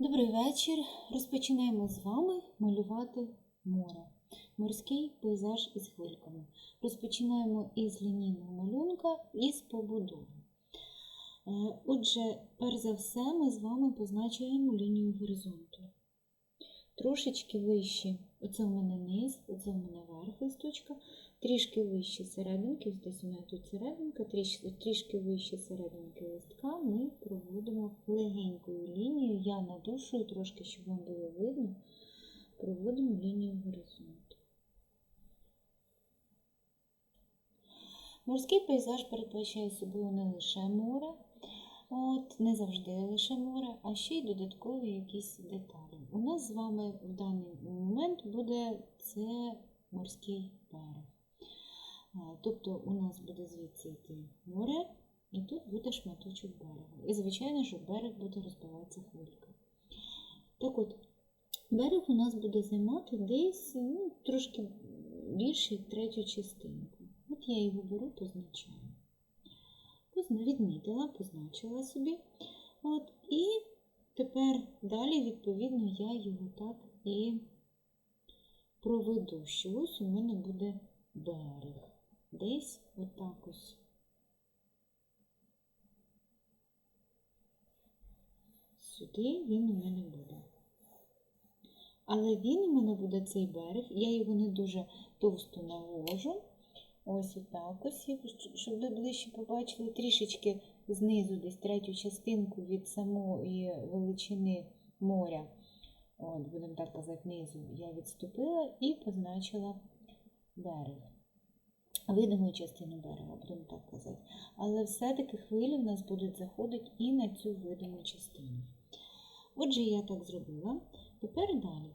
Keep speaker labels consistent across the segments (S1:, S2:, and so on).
S1: Добрий вечір. Розпочинаємо з вами малювати море. Морський пейзаж із хвильками. Розпочинаємо із лінійного малюнка і з побудови. Е, Отже, перш за все, ми з вами позначаємо лінію горизонту. Трошечки вище, оце у мене низ, оце у мене верх листочка, трішки вище серединки, ось у мене тут серединка, трішки вище серединки листка ми проводимо легенькою лінією. Я надушую трошки, щоб вам було видно, проводимо лінію горизонту. Морський пейзаж передбачає собою не лише море, От, не завжди лише море, а ще й додаткові якісь деталі. У нас з вами в даний момент буде це морський берег. Е, Тобто у нас буде звідси йти море, і тут буде шматочок берега. І, звичайно, що берег буде розбиватися хвилька. Так от, берег у нас буде займати десь ну, трошки більше третю частинку. От я його беру, позначаю позна- відмітила, позначила собі. От, і тепер далі, відповідно, я його так і проведу, що ось у мене буде берег. Десь отак ось. Сюди він у мене буде. Але він у мене буде цей берег, я його не дуже товсто наложу. Ось отак ось, щоб ви ближче побачили, трішечки знизу, десь третю частинку від самої величини моря. От, будемо так казати, низу я відступила і позначила берег. Видиму частину берега, будемо так казати. Але все-таки хвилі в нас будуть заходити і на цю видиму частину. Отже, я так зробила. Тепер далі.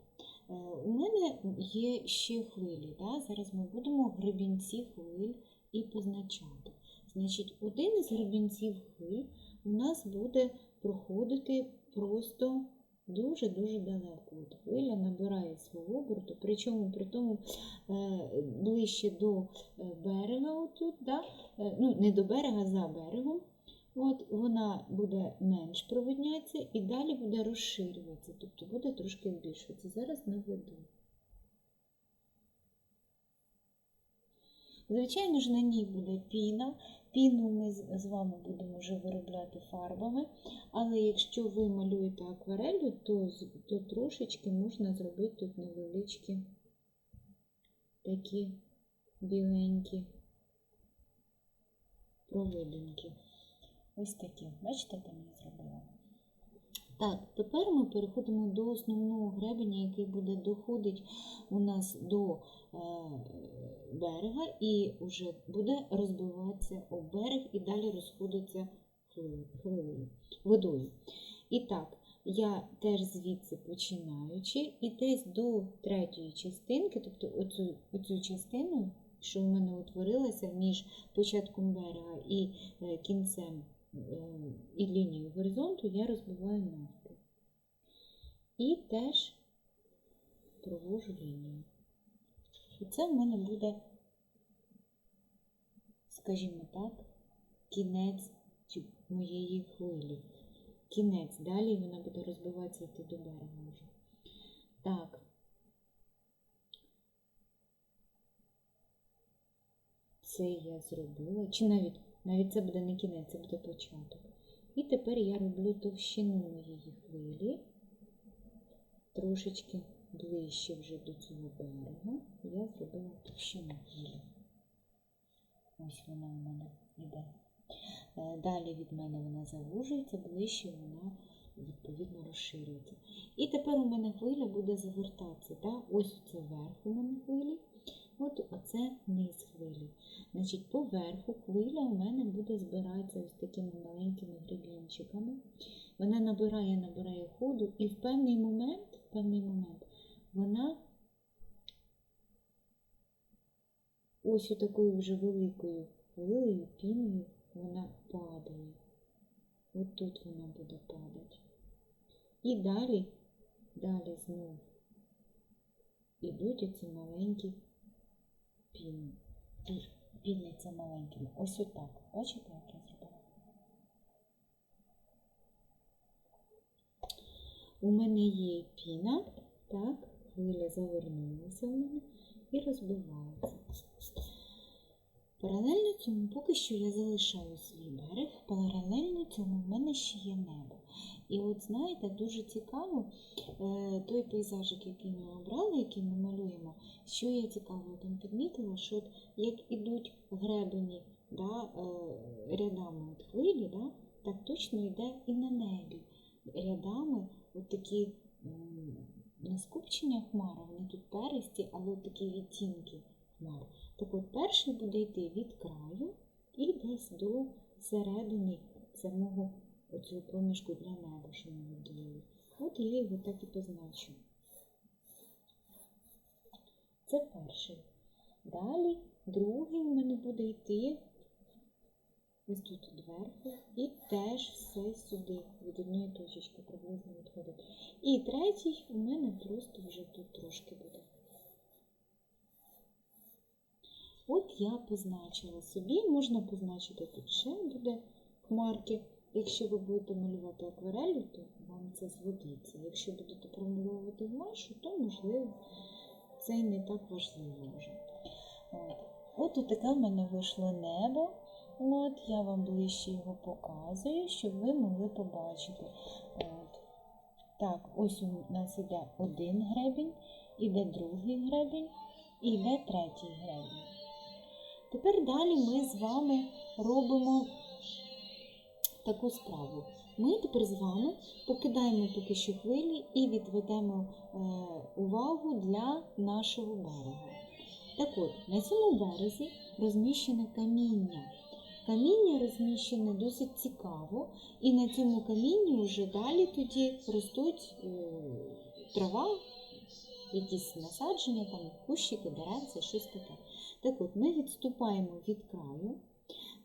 S1: Е, У мене є ще хвилі. Да? Зараз ми будемо гребінці хвиль і позначати. Значить, один із гребінців хвиль у нас буде проходити просто дуже-дуже далеко. От хвиля набирає свого оберту, причому при тому е, ближче до е, берега, отут, да? Е, ну, не до берега, за берегом. От вона буде менш проводнятися і далі буде розширюватися, тобто буде трошки збільшуватися. Зараз наведу. Звичайно ж, на ній буде піна. Піну ми з вами будемо вже виробляти фарбами, але якщо ви малюєте акварелю, то, то трошечки можна зробити тут невеличкі такі біленькі провидинки. Ось такі. Бачите, там я зробила. Так, тепер ми переходимо до основного гребеня, який буде доходить у нас до е, берега і вже буде розбиватися об берег і далі розходиться хвилею, водою. І так, я теж звідси починаючи, і десь до третьої частинки, тобто оцю, оцю частину, що в мене утворилася між початком берега і е, кінцем і лінією горизонту, я розбиваю навпіл. І теж провожу лінію. І це в мене буде, скажімо так, кінець моєї хвилі. Кінець. Далі вона буде розбиватися йти до берега вже. Так. Це я зробила. Чи навіть, навіть це буде не кінець, це буде початок. І тепер я роблю товщину моєї хвилі. Трошечки ближче вже до цього берега. Я зробила товщину хвилі. Ось вона у мене йде. Е, Далі від мене вона завужується, ближче вона відповідно розширюється. І тепер у мене хвиля буде завертатися. Да? Ось це верх у мене хвилі, от оце низ хвилі. Значить, по верху хвиля у мене буде збиратися ось такими маленькими гребінчиками. Вона набирає, набирає ходу, і в певний момент, в певний момент вона ось такою вже великою хвилею, піною вона падає. От тут вона буде падати. І далі, далі знов ідуть оці маленькі піни. Піниться маленькими. Ось отак. Бачите, як я зробила? у мене є піна, так, хвиля завернулася в мене і розбивається. Паралельно цьому, поки що я залишаю свій берег, паралельно цьому в мене ще є небо. І от знаєте, дуже цікаво е, той пейзажик, який ми обрали, який ми малюємо, що я цікаво там підмітила, що от як ідуть гребені да, е, рядами от хвилі, да, так точно йде і на небі. Рядами от такі не скупчення хмар, вони тут перисті, але от такі відтінки хмар. Так от перший буде йти від краю і десь до середини самого оцього проміжку для неба, що ми виділили. От я його так і позначу. Це перший. Далі другий у мене буде йти ось тут зверху і теж все сюди, від одної точечки приблизно відходить. І третій у мене просто вже тут трошки буде. От я позначила собі, можна позначити тут ще буде хмарки. Якщо ви будете малювати акварелью, то вам це згодиться. Якщо будете промальовувати гуашу, то можливо це і не так важливо вже. От, от таке в мене вийшло небо. От, я вам ближче його показую, щоб ви могли побачити. От. Так, ось у нас іде один гребінь, іде другий гребінь, і йде третій гребінь. Тепер далі ми з вами робимо таку справу. Ми тепер з вами покидаємо поки що хвилі і відведемо е, увагу для нашого берега. Так от, на цьому березі розміщене каміння. Каміння розміщене досить цікаво, і на цьому камінні вже далі тоді ростуть е, трава, якісь насадження, там кущики, деревця, щось таке. Так от, ми відступаємо від краю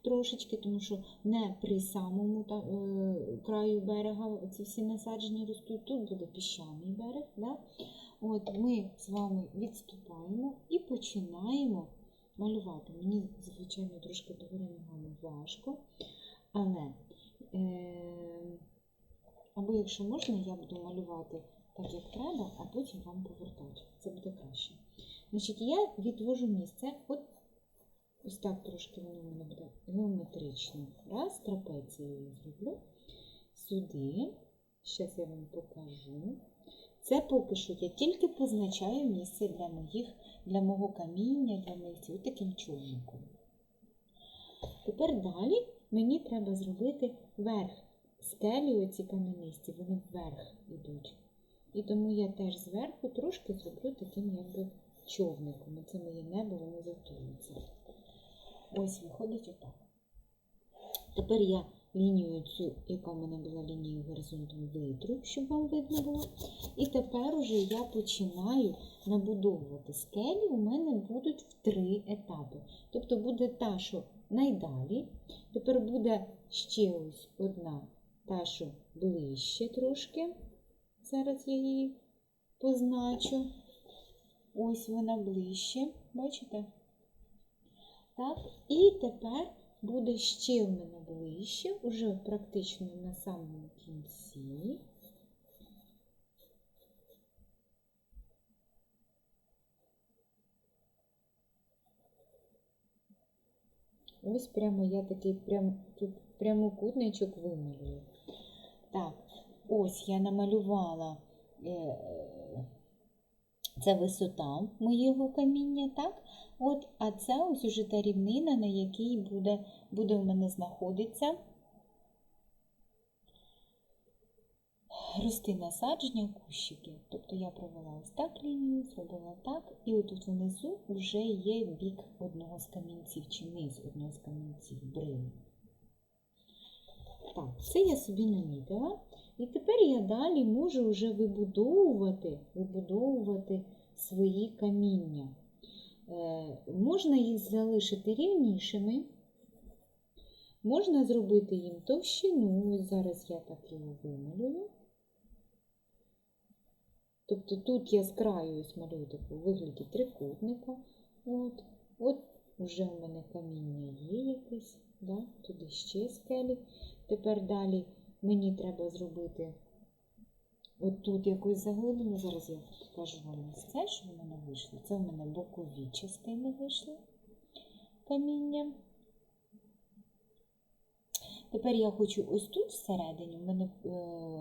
S1: трошечки, тому що не при самому та, е, краю берега ці всі насадження ростуть, тут буде піщаний берег. Да? От Ми з вами відступаємо і починаємо малювати. Мені, звичайно, трошки догори ногами важко, але е, або якщо можна, я буду малювати так, як треба, а потім вам повертати. Це буде краще. Значить, я відвожу місце. От Ось так трошки воно мене буде геометрично. Раз, трапецію зроблю сюди. Зараз я вам покажу. Це поки що я тільки позначаю місце для моїх, для мого каміння, для моїх цих таким човником. Тепер далі мені треба зробити верх. Скелі оці кам'янисті, вони вверх йдуть. І тому я теж зверху трошки зроблю таким якби човником. Це моє небо, воно затулиться. Ось виходить отак. Тепер я лінію цю, яка в мене була лінією горизонтом, витру, щоб вам видно було. І тепер уже я починаю набудовувати скелі, у мене будуть в три етапи. Тобто буде та, що найдалі. Тепер буде ще ось одна, та, що ближче трошки. Зараз я її позначу. Ось вона ближче, бачите? Так, і тепер буде ще в мене ближче, уже практично на самому кінці. Ось прямо я такий прям, прямокутничок вималюю. Так, ось я намалювала е, це висота моєго каміння, так? От, а це ось уже та рівнина, на якій буде, буде у мене знаходиться рости насадження, кущики. Тобто я провела ось так лінію, зробила так, і отут внизу вже є бік одного з камінців, чи низ одного з камінців, брин. Так, це я собі намітила. І тепер я далі можу вже вибудовувати, вибудовувати свої каміння. Е, можна їх залишити рівнішими, можна зробити їм товщину. Ось зараз я так його вималюю. Тобто тут я з краю ось малюю таку вигляді трикутника. От, от вже у мене каміння є якесь, да? туди ще скелі. Тепер далі мені треба зробити от тут якось заглиблено. Зараз я покажу вам ось це, що в мене вийшло. Це в мене бокові частини вийшли каміння. Тепер я хочу ось тут всередині, в мене е,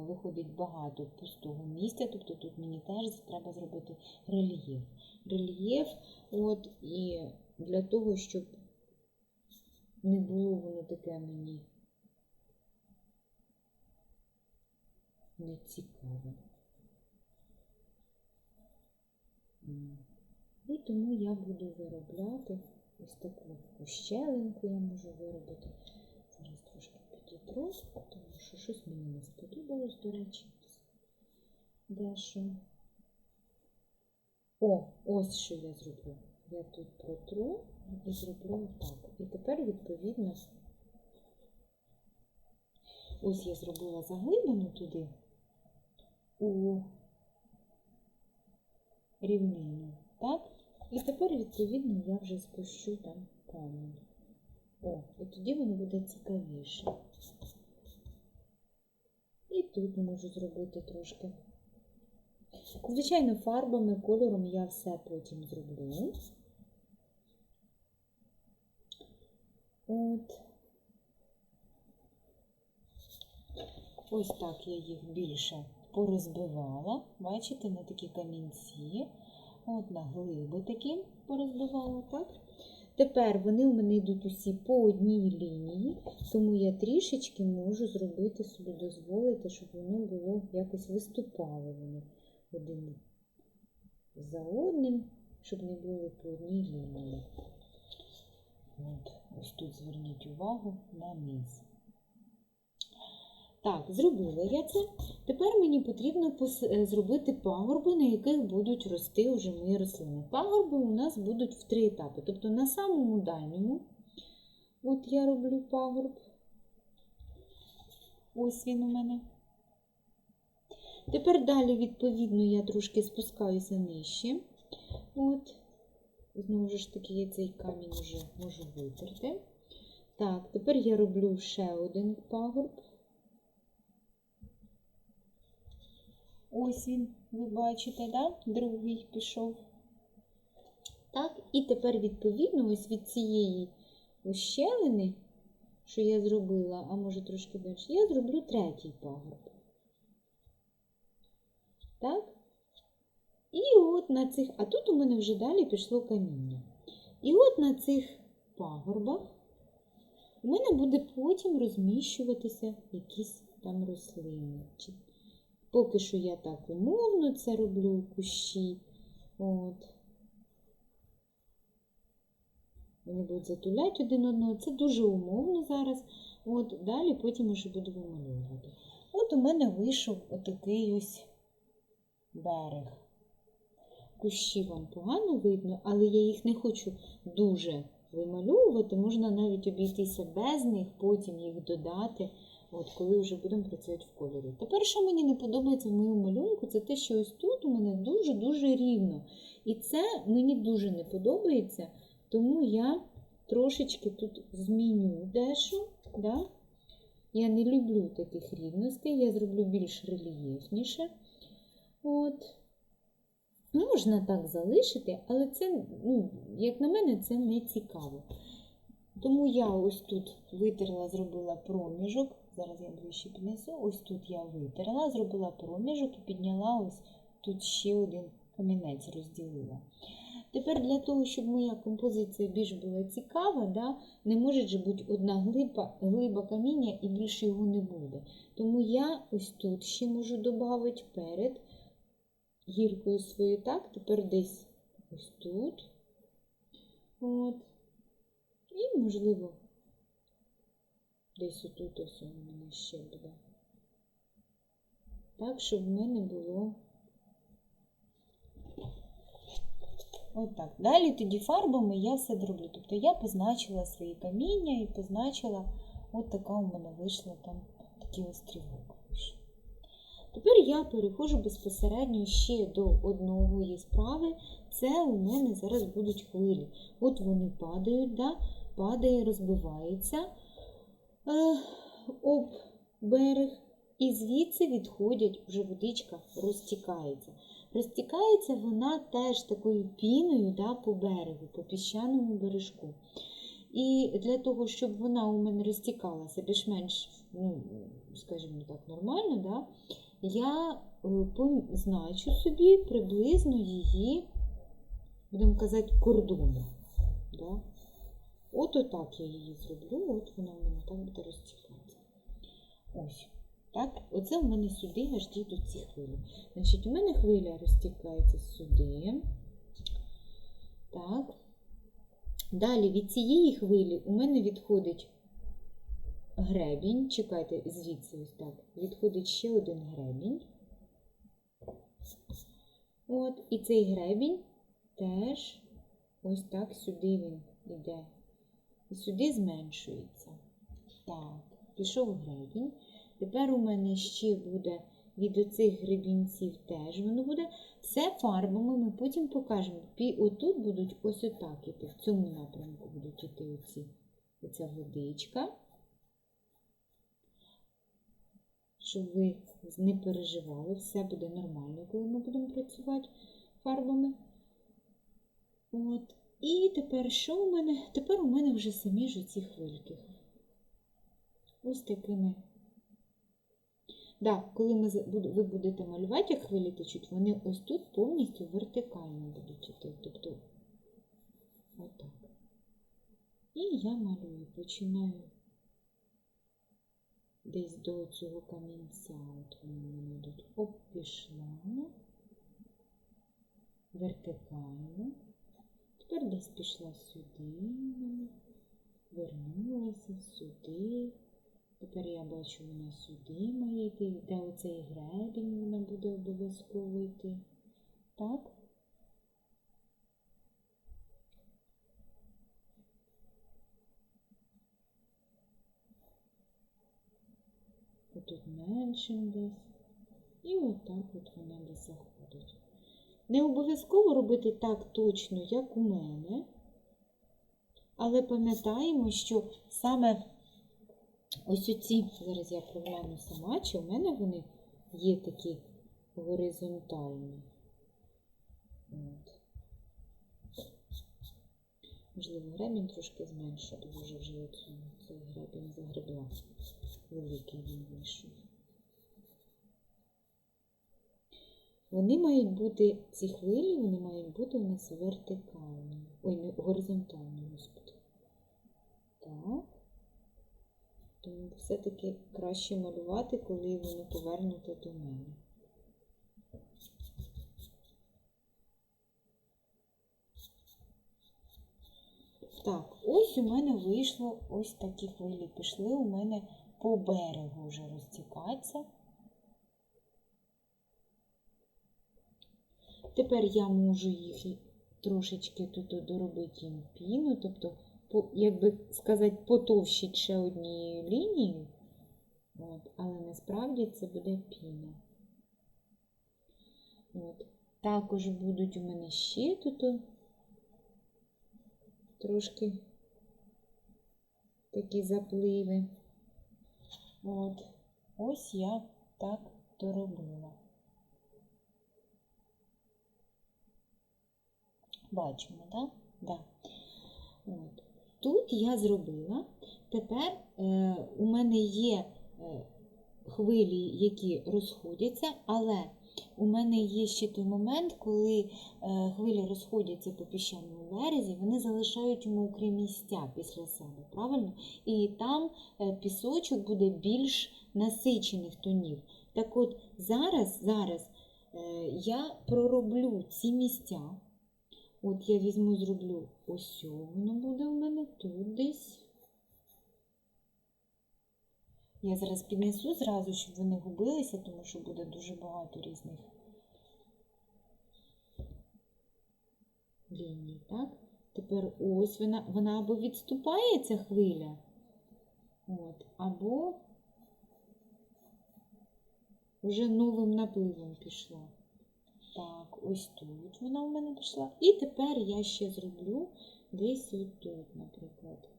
S1: виходить багато пустого місця, тобто тут мені теж треба зробити рельєф. Рельєф, от, і для того, щоб не було воно таке мені нецікаве. М. І тому я буду виробляти ось таку ущелинку я можу виробити. Зараз трошки підітру, тому що щось мені не сподобалось, до речі. Дещо. О, ось що я зроблю. Я тут протру і зроблю так. І тепер, відповідно, ось я зробила заглибину туди у рівнину. Так? І тепер, відповідно, я вже спущу там камінь. О, і тоді воно буде цікавіше. І тут можу зробити трошки. Звичайно, фарбами, кольором я все потім зроблю. От. Ось так я їх більше порозбивала. Бачите, на такі камінці. От на глиби такі порозбивала, так? Тепер вони у мене йдуть усі по одній лінії, тому я трішечки можу зробити собі, дозволити, щоб воно було якось виступало вони один за одним, щоб не були по одній лінії. От, ось тут зверніть увагу на низ. Так, зробила я це. Тепер мені потрібно е, зробити пагорби, на яких будуть рости вже мої рослини. Пагорби у нас будуть в три етапи. Тобто на самому дальньому, от я роблю пагорб. Ось він у мене. Тепер далі, відповідно, я трошки спускаюся нижче. От. Знову ж таки, я цей камінь вже можу витерти. Так, тепер я роблю ще один пагорб. Ось він, ви бачите, да? другий пішов. Так, і тепер, відповідно, ось від цієї ущелини, що я зробила, а може трошки далі, я зроблю третій пагорб. Так? І от на цих, а тут у мене вже далі пішло каміння. І от на цих пагорбах у мене буде потім розміщуватися якісь там рослини. Поки що я так умовно це роблю кущі. От. Вони будуть затуляти один одного. Це дуже умовно зараз. От, далі потім вже буду вимальовувати. От у мене вийшов отакий ось берег. Кущі вам погано видно, але я їх не хочу дуже вимальовувати. Можна навіть обійтися без них, потім їх додати. От коли вже будемо працювати в кольорі. Тепер, що мені не подобається в моєму малюнку, це те, що ось тут у мене дуже-дуже рівно. І це мені дуже не подобається, тому я трошечки тут зміню дещо. Да? Я не люблю таких рівностей, я зроблю більш рельєфніше. От. Можна так залишити, але це, ну, як на мене, це не цікаво. Тому я ось тут витерла, зробила проміжок. Зараз я ближче піднесу. Ось тут я витерла, зробила проміжок і підняла ось тут ще один камінець розділила. Тепер для того, щоб моя композиція більш була цікава, да, не може же бути одна глиба, глиба каміння і більше його не буде. Тому я ось тут ще можу додати перед гіркою свою, так, тепер десь ось тут. От. І, можливо, десь отут ось у мене ще буде. Так, щоб в мене було отак. Далі тоді фарбами я все зроблю. Тобто я позначила свої каміння і позначила, от така у мене вийшла там такий острівок. Тепер я переходжу безпосередньо ще до одної справи. Це у мене зараз будуть хвилі. От вони падають, да? падає, розбивається об берег. І звідси відходять, вже водичка розтікається. Розтікається вона теж такою піною да, по берегу, по піщаному бережку. І для того, щоб вона у мене розтікалася більш-менш, ну, скажімо так, нормально, да, я е, позначу собі приблизно її, будемо казати, кордону. Да. От отак я її зроблю, от вона у мене так буде розтікатися. Ось. Так, оце у мене сюди аж дійдуть ці хвилі. Значить, у мене хвиля розтікається сюди. Так. Далі від цієї хвилі у мене відходить гребінь. Чекайте, звідси ось так. Відходить ще один гребінь. От, і цей гребінь теж ось так сюди він йде. І сюди зменшується. Так, пішов гребінь. Тепер у мене ще буде від оцих гребінців теж воно буде. Все фарбами ми потім покажемо. Пі- Отут будуть ось отак іти, в цьому напрямку будуть іти оці, оця водичка. Щоб ви не переживали, все буде нормально, коли ми будемо працювати фарбами. От. І тепер що у мене? Тепер у мене вже самі ж ці хвильки. Ось такими. Да, коли ми, ви будете малювати, як хвилі течуть, вони ось тут повністю вертикально будуть іти. Тобто, отак. І я малюю, починаю десь до цього камінця. От вони мене йдуть. Оп, пішла. Вертикально. Тепер десь пішла сюди, вернулася сюди. Тепер я бачу, вона сюди має йти, де оцей гребінь вона буде обов'язково йти. Так? Отут меншим десь. І отак от вона десь заходить. Не обов'язково робити так точно, як у мене. Але пам'ятаємо, що саме ось оці, зараз я прогляну сама, чи у мене вони є такі горизонтальні. От. Можливо, гребінь трошки зменшу, тому що вже цей гребінь загребла. Великий він вийшов. Вони мають бути, ці хвилі, вони мають бути у нас вертикальні. Ой, горизонтальні, господи. Так. Тому все-таки краще малювати, коли воно повернуте до мене. Так, ось у мене вийшло ось такі хвилі. Пішли у мене по берегу вже розтікатися. Тепер я можу їх трошечки тут доробити їм піну, тобто, як би сказати, потовщити ще однією лінією. От, але насправді це буде піна. От. Також будуть у мене ще тут трошки такі запливи. От. Ось я так доробила. Бачимо, так? Да? От. Тут я зробила. Тепер е, у мене є е, хвилі, які розходяться, але у мене є ще той момент, коли е, хвилі розходяться по піщаному березі, вони залишають мокрі місця після себе, правильно? І там е, пісочок буде більш насичених тонів. Так от зараз, зараз я пророблю ці місця. От я візьму, зроблю ось воно буде у мене тут десь. Я зараз піднесу зразу, щоб вони губилися, тому що буде дуже багато різних ліній, так? Тепер ось вона, вона або відступає ця хвиля, от, або вже новим напливом пішла. Так, ось тут вона в мене дійшла. І тепер я ще зроблю десь отут, наприклад.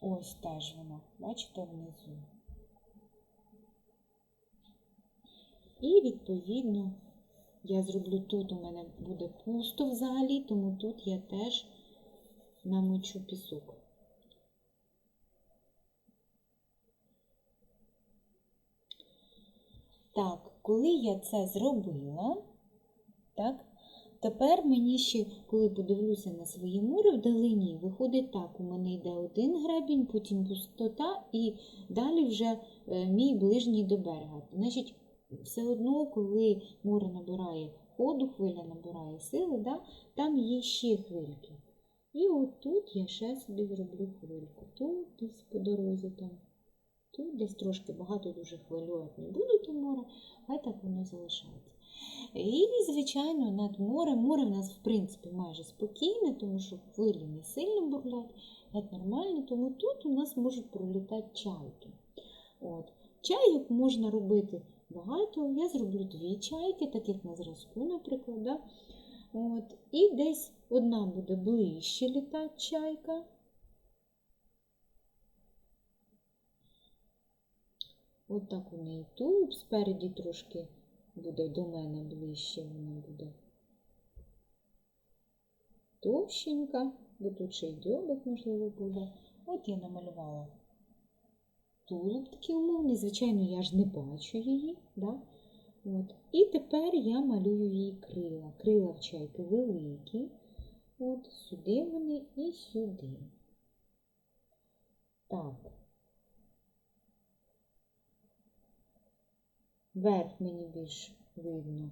S1: Ось теж вона, бачите, внизу. І, відповідно, я зроблю тут у мене буде пусто взагалі, тому тут я теж намочу пісок. Так, коли я це зробила, так, тепер мені ще, коли подивлюся на свої мури вдалині, виходить так, у мене йде один гребінь, потім пустота, і далі вже е, мій ближній до берега. Значить, все одно, коли море набирає ходу, хвиля набирає сили, да, там є ще хвильки. І от тут я ще собі зроблю хвильку. Тут десь по дорозі там. Тут десь трошки багато дуже хвилювати не буду то море, хай так воно залишається. І, звичайно, над морем. Море в нас, в принципі, майже спокійне, тому що хвилі не сильно бурлять, геть нормально, тому тут у нас можуть пролітати чайки. От. Чайок можна робити багато. Я зроблю дві чайки, так як на зразку, наприклад. Да? От. І десь одна буде ближче літати чайка. От так у неї тулуб, спереді трошки буде до мене ближче, вона буде товщенька, бо тут ще й дьобик, можливо, буде. От я намалювала тулуб такий умовний, звичайно, я ж не бачу її. Да? От. І тепер я малюю її крила. Крила в чайки великі. От сюди вони і сюди. Так. Верх мені більш видно.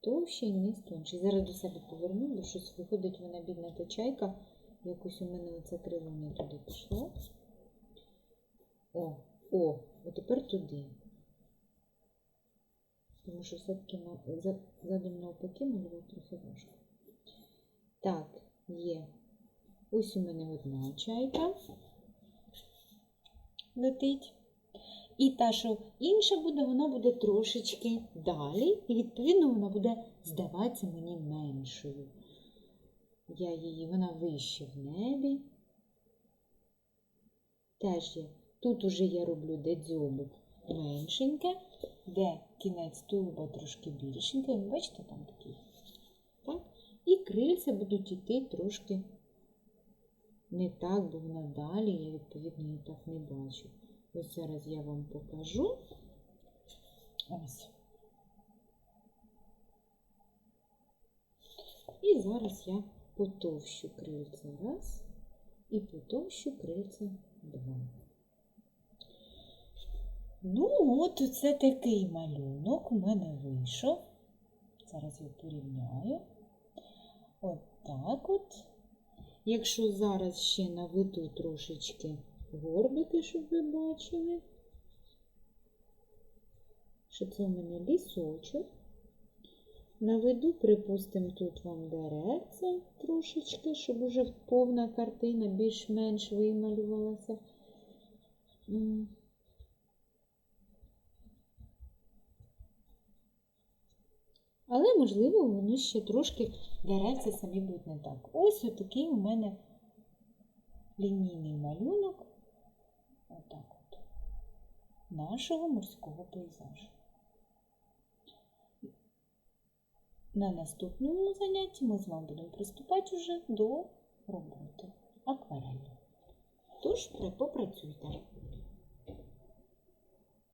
S1: Товще і низ тонший. Зараз до себе поверну, бо щось виходить вона бідна та чайка. Якось у мене оце крило не туди пішло. О, о, а тепер туди. Тому що все-таки задом навпаки малювати трохи важко. Так, є. Ось у мене одна чайка летить. І та, що інша буде, вона буде трошечки далі, і відповідно вона буде здаватися мені меншою. Я її, вона вище в небі. Теж є. Тут уже я роблю де дзьобик меншеньке, де кінець тулуба трошки більшеньке. Ви Бачите, там такий. Так? І крильця будуть йти трошки не так, бо вона далі, я відповідно її так не бачу. Ось зараз я вам покажу. Ось. І зараз я потовщу крильця раз і потовщу крильця два. Ну, от це такий малюнок у мене вийшов. Зараз я порівняю. От так от. Якщо зараз ще наведу трошечки горбики, щоб ви бачили, що це у мене лісочок. Наведу, припустимо, тут вам деревця трошечки, щоб уже повна картина більш-менш вималювалася. Але, можливо, воно ще трошки деревця самі будуть не так. Ось отакий у мене лінійний малюнок отак от, нашого морського пейзажу. На наступному занятті ми з вами будемо приступати вже до роботи акварелі. Тож, попрацюйте.